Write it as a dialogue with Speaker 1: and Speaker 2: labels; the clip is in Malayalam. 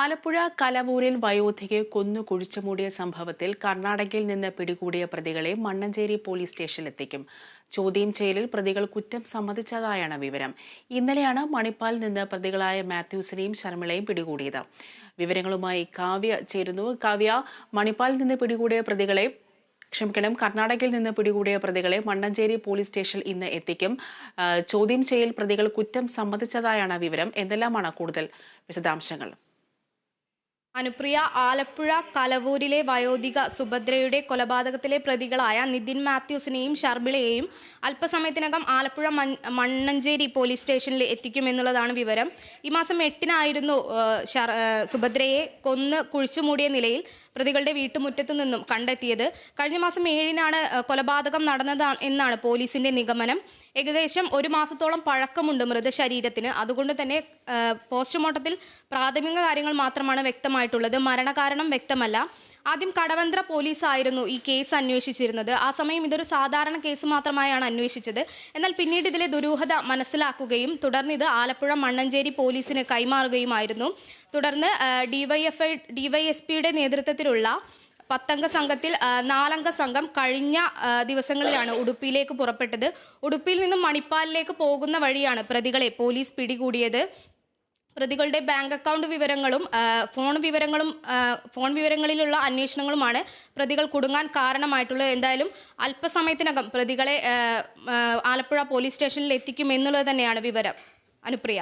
Speaker 1: ആലപ്പുഴ കലവൂരിൽ വയോധികയെ കൊന്നു കുഴിച്ചുമൂടിയ സംഭവത്തിൽ കർണാടകയിൽ നിന്ന് പിടികൂടിയ പ്രതികളെ മണ്ണഞ്ചേരി പോലീസ് സ്റ്റേഷനിലെത്തിക്കും. ചോദ്യം ചെയ്യലിൽ പ്രതികൾ കുറ്റം സമ്മതിച്ചതായാണ് വിവരം. ഇന്നലെയാണ് മണിപ്പാലിൽ നിന്ന് പ്രതികളായ മാത്യൂസിനെയും ശർമിളയും പിടികൂടിയത്. വിവരങ്ങളുമായി കാവ്യ ചേരുന്നു. കാവ്യ മണിപ്പാലിൽ നിന്ന് പിടികൂടിയ പ്രതികളെ ക്ഷമിക്കണം കർണാടകയിൽ നിന്ന് പിടികൂടിയ പ്രതികളെ മണ്ണഞ്ചേരി പോലീസ് സ്റ്റേഷനിൽ ഇന്ന് എത്തിക്കും. ചോദ്യം ചെയ്യൽ പ്രതികൾ കുറ്റം സമ്മതിച്ചതായാണ് വിവരം. എന്തെല്ലാമാണ് കൂടുതൽ വിശദാംശങ്ങൾ?
Speaker 2: അനുപ്രിയ ആലപ്പുഴ കലവൂരിലെ വയോധിക സുഭദ്രയുടെ കൊലപാതകത്തിലെ പ്രതികളായ നിതിൻ മാത്യൂസിനെയും ഷർബിളയെയും അല്പസമയത്തിനകം ആലപ്പുഴ മണ്ണഞ്ചേരി പോലീസ് സ്റ്റേഷനിൽ എത്തിക്കുമെന്നുള്ളതാണ് വിവരം. ഈ മാസം എട്ടിനായിരുന്നു സുഭദ്രയെ കൊന്ന് കുഴിച്ചുമൂടിയ നിലയിൽ പ്രതികളുടെ വീട്ടുമുറ്റത്തു നിന്നും കണ്ടെത്തിയത്. കഴിഞ്ഞ മാസം ഏഴിനാണ് കൊലപാതകം നടന്നതാണ് എന്നാണ് പോലീസിന്റെ നിഗമനം. ഏകദേശം ഒരു മാസത്തോളം പഴക്കമുണ്ട് മൃതശരീരത്തിന്. അതുകൊണ്ട് തന്നെ പോസ്റ്റ്മോർട്ടത്തിൽ പ്രാഥമിക കാര്യങ്ങൾ മാത്രമാണ് വ്യക്തമായിട്ടുള്ളത്. മരണകാരണം വ്യക്തമല്ല. ആദ്യം കടവന്ത്ര പോലീസായിരുന്നു ഈ കേസ് അന്വേഷിച്ചിരുന്നത്. ആ സമയം ഇതൊരു സാധാരണ കേസ് മാത്രമായാണ് അന്വേഷിച്ചത്. എന്നാൽ പിന്നീട് ഇതിലെ ദുരൂഹത മനസ്സിലാക്കുകയും തുടർന്ന് ഇത് ആലപ്പുഴ മണ്ണഞ്ചേരി പോലീസിന് കൈമാറുകയുമായിരുന്നു. തുടർന്ന് ഡിവൈഎഫ്ഐ ഡിവൈഎസ്പിയുടെ നേതൃത്വത്തിലുള്ള പത്തംഗ സംഘത്തിൽ നാലംഗ സംഘം കഴിഞ്ഞ ദിവസങ്ങളിലാണ് ഉടുപ്പിയിലേക്ക് പുറപ്പെട്ടത്. ഉടുപ്പിയിൽ നിന്നും മണിപ്പാലിലേക്ക് പോകുന്ന വഴിയാണ് പ്രതികളെ പോലീസ് പിടികൂടിയത്. പ്രതികളുടെ ബാങ്ക് അക്കൗണ്ട് വിവരങ്ങളും ഫോൺ വിവരങ്ങളും ഫോൺ വിവരങ്ങളിലുള്ള അന്വേഷണങ്ങളുമാണ് പ്രതികൾ കുടുങ്ങാൻ കാരണമായിട്ടുള്ളത്. എന്തായാലും അല്പസമയത്തിനകം പ്രതികളെ ആലപ്പുഴ പോലീസ് സ്റ്റേഷനിൽ എത്തിക്കും എന്നുള്ളത് തന്നെയാണ് വിവരം. അനുപ്രിയ.